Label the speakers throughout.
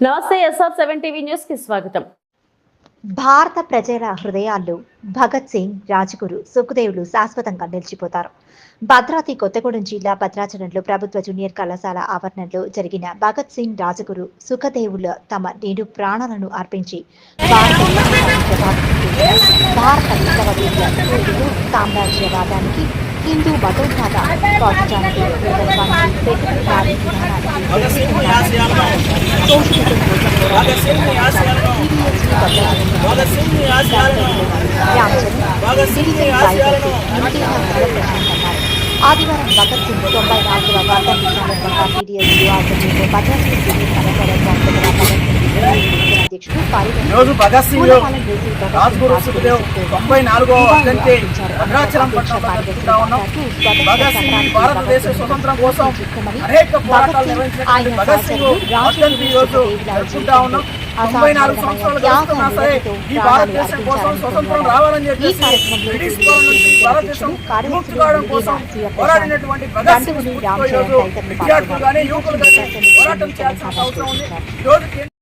Speaker 1: నమస్తే SR seven TV న్యూస్కి స్వాగతం.
Speaker 2: భారత ప్రజల హృదయాల్లో భగత్ సింగ్ రాజ్గురు సుఖదేవులు శాశ్వతంగా నిలిచిపోతారు. భద్రాద్రి కొత్తగూడెం జిల్లా భద్రాచలంలో ప్రభుత్వ జూనియర్ కళాశాల ఆవరణలో జరిగిన భగత్ సింగ్ రాజగురు సుఖదేవులు తమ నేడు ప్రాణాలను అర్పించి భారత విప్లవ సామ్రాజ్యవాదానికి హిందూ మతోన్మాద పాకిస్తాన్కి విప్లవానికి పెట్టుబడి దారి విధానానికి శోషితుల కోసం పోరాటం
Speaker 3: భగత్ సింగ్ ఆశయాలను భగత్ సింగ్ ఆశయాలను
Speaker 2: ఆదివారం భగత్ సింగ్ తొంభై నాలుగవ వర్ధంతి సందర్భంగా టీడీఎస్ ఆధ్వర్యంలో భద్రాద్రి అధ్యక్షుడు
Speaker 3: ఈరోజు భగత్ సింగ్ రాజ్గురు సుఖదేవ్ తొంభై నాలుగో వర్ధంతి భద్రాచలం భగత్ సింగ్ భారతదేశ స్వతంత్రం కోసం అనేక పోరాటాలు నిర్వహించినటువంటి భగత్ సింగ్ రోజు జరుపుకుంటా ఉన్నాం. తొంభై నాలుగు సంవత్సరాలు సరే ఈ భారతదేశం కోసం స్వతంత్రం రావాలని చెప్పేసి బ్రిటిష్ భారతదేశం విముక్తి కావడం కోసం పోరాడినటువంటి భగత్ సింగ్ విద్యార్థులు కానీ యువకులు కానీ పోరాటం చేయాల్సిన అవసరం ఉంది రోజు కేంద్ర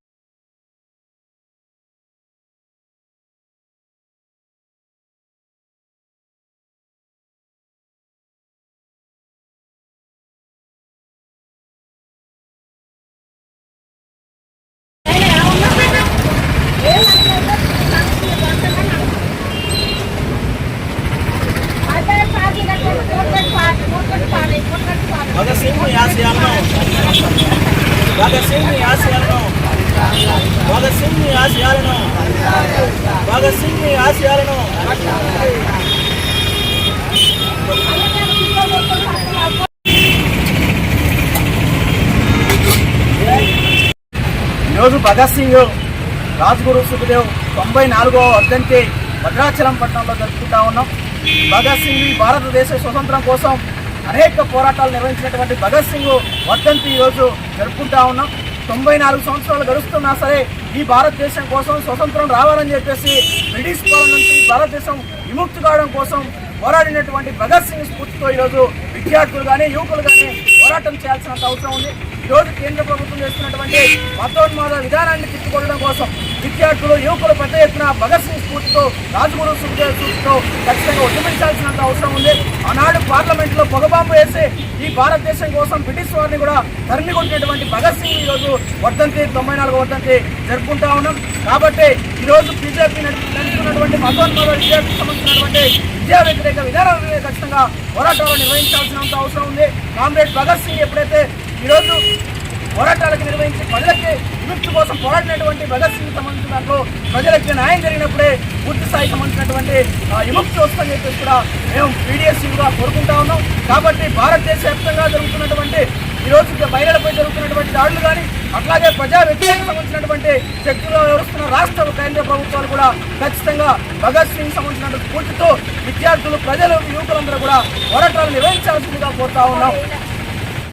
Speaker 3: భగత్ సింగ్ ఆశయాలను భగత్ సింగ్ ఆశయాలను భగత్ సింగ్ ఆశయాలను భగత్ సింగ్ ఆశయాలను. ఈరోజు భగత్ సింగ్ రాజ్గురు సుఖదేవ్ తొంభై నాలుగవ వర్ధంతి భద్రాచలం పట్టణంలో జరుపుకుంటా ఉన్నాం. భగత్ సింగ్ భారతదేశ స్వతంత్రం కోసం అనేక పోరాటాలు నిర్వహించినటువంటి భగత్ సింగ్ వర్ధంతి ఈరోజు జరుపుకుంటా ఉన్నాం. తొంభై నాలుగు సంవత్సరాలు గడుస్తున్నా సరే ఈ భారతదేశం కోసం స్వతంత్రం రావాలని చెప్పేసి బ్రిటిష్ పాలన నుంచి భారతదేశం విముక్తి కావడం కోసం పోరాడినటువంటి భగత్ సింగ్ స్ఫూర్తితో ఈరోజు విద్యార్థులు కానీ యువకులు కానీ పోరాటం చేయాల్సినంత అవసరం ఉంది. ఈరోజు కేంద్ర ప్రభుత్వం చేస్తున్నటువంటి మతోన్మాద విధానాన్ని తిప్పుకోవడం కోసం విద్యార్థులు యువకులు పెద్ద ఎత్తున భగత్ సింగ్ స్ఫూర్తితో రాజగురు ఖచ్చితంగా ఉద్యమించాల్సినంత అవసరం ఉంది. ఆనాడు పార్లమెంట్లో పొగబాంబు వేసి ఈ భారతదేశం కోసం బ్రిటిష్ వారిని కూడా తరిమి కొట్టినటువంటి భగత్ సింగ్ ఈ రోజు వర్ధంతి తొంభై నాలుగు వర్ధంతి జరుపుకుంటా ఉన్నాం. కాబట్టి ఈ రోజు బీజేపీ నడుపుతున్నటువంటి మతోన్మాద విద్యార్థులకు సంబంధించినటువంటి విద్యా వ్యతిరేక విధానాల మీద ఖచ్చితంగా పోరాటాలు నిర్వహించాల్సినంత అవసరం ఉంది. కామ్రేడ్ భగత్ సింగ్ ఎప్పుడైతే ఈరోజు పోరాటాలకు నిర్వహించి ప్రజలకి విముక్తి కోసం పోరాడినటువంటి భగత్ సింగ్ సంబంధించిన దాంట్లో ప్రజలకి న్యాయం జరిగినప్పుడే పూర్తి స్థాయి సంబంధించినటువంటి ఆ, విముక్తి వస్తుందని చెప్పేసి కూడా మేము పీడిఎస్సీగా కోరుకుంటా ఉన్నాం. కాబట్టి భారతదేశ వ్యాప్తంగా జరుగుతున్నటువంటి ఈరోజు రోజు మహిళలపై జరుగుతున్నటువంటి దాడులు కానీ అట్లాగే ప్రజా వ్యతిరేకత సంబంధించినటువంటి శక్తులు వ్యవహరిస్తున్న రాష్ట్ర కేంద్ర ప్రభుత్వాలు కూడా ఖచ్చితంగా భగత్ సింగ్ సంబంధించినటువంటి స్ఫూర్తితో విద్యార్థులు ప్రజలు యువకులందరూ కూడా పోరాటాలు నిర్వహించాల్సిందిగా కోరుతా ఉన్నాం.